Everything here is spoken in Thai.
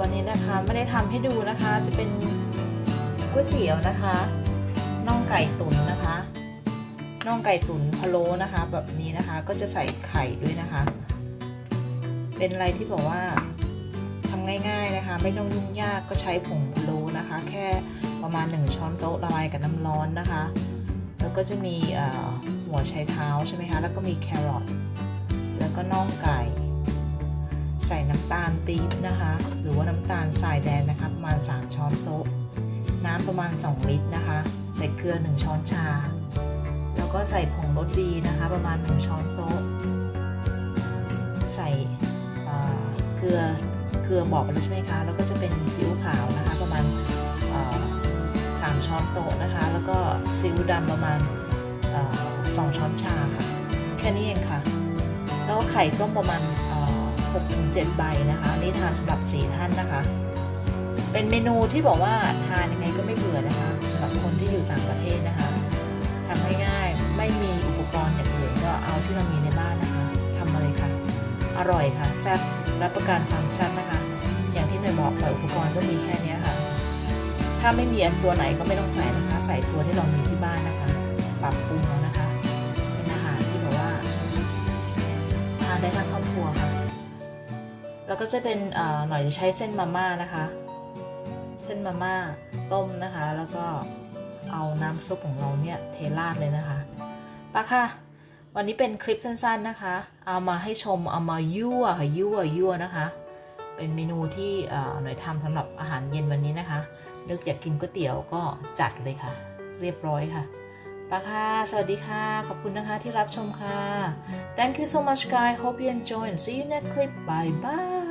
วันนี้นะคะไม่ได้ทำให้ดูนะคะ จะเป็นก๋วยเตี๋ยวนะคะน่องไก่ตุ๋นนะคะน่องไก่ตุ๋นพะโล้นะคะ แบบนี้นะคะก็จะใส่ไข่ด้วยนะคะ เป็นอะไรที่บอกว่าทำง่าย ๆนะคะ ไม่ต้องยุ่งยากก็ใช้ผงพะโล้นะคะ แค่ประมาณ 1 ช้อนโต๊ะละลายกับน้ำร้อนนะคะ แล้วก็จะมีหัวไชเท้าใช่ไหมคะแล้วก็มีแครอทแล้วก็น่องไก่ำตาลปี๊บนะคะ หรือว่าน้ำตาลทรายแดงนะคะ ประมาณ 3 ช้อนโต๊ะ น้ำประมาณ 2 ลิตรนะคะ ใส่เกลือ 1 ช้อนชา แล้วก็ใส่ผงรสดีนะคะ ประมาณ 1 ช้อนโต๊ะ ใส่เกลือเกลือบอกไปแล้วใช่ไหมคะ แล้วก็จะเป็นซีอิ๊วขาวนะคะ ประมาณสามช้อนโต๊ะนะคะ แล้วก็ซีอิ๊วดำประมาณสองช้อนชาค่ะ แค่นี้เองค่ะ แล้วก็ไข่ต้มประมาณ หกถึงเจ็ดใบนะคะนี่ทานสำหรับสี่ท่านนะคะ เป็นเมนูที่บอกว่าทานยังไงก็ไม่เบื่อนะคะสำหรับคนที่อยู่ต่างประเทศนะคะทำง่ายๆไม่มีอุปกรณ์อย่างอื่นก็เอาที่เรามีในบ้านนะคะทำมาเลยค่ะ อร่อยค่ะแซ่บรับประกันความแซ่บนะคะ อย่างที่เนยบอกไปอุปกรณ์ก็มีแค่นี้ค่ะ ถ้าไม่มีอันตัวไหนก็ไม่ต้องใส่นะคะ ใส่ตัวที่เรามีที่บ้านนะคะ แล้วก็จะเป็นหน่อยจะใช้เส้นมาม่านะคะ เส้นมาม่าต้มนะคะ แล้วก็เอาน้ำซุปของเราเนี่ยเทราดเลยนะคะปะค่ะ วันนี้เป็นคลิปสั้นๆนะคะ เอามาให้ชมเอามายั่วค่ะยั่วยั่วนะคะ เป็นเมนูที่หน่อยทำสำหรับอาหารเย็นวันนี้นะคะนึกอยากกินก๋วยเตี๋ยวก็จัดเลยค่ะ เรียบร้อยค่ะ ปะค่ะ สวัสดีค่ะ ขอบคุณนะคะที่รับชมค่ะ Thank you so much guys hope you enjoy and see you next clip bye bye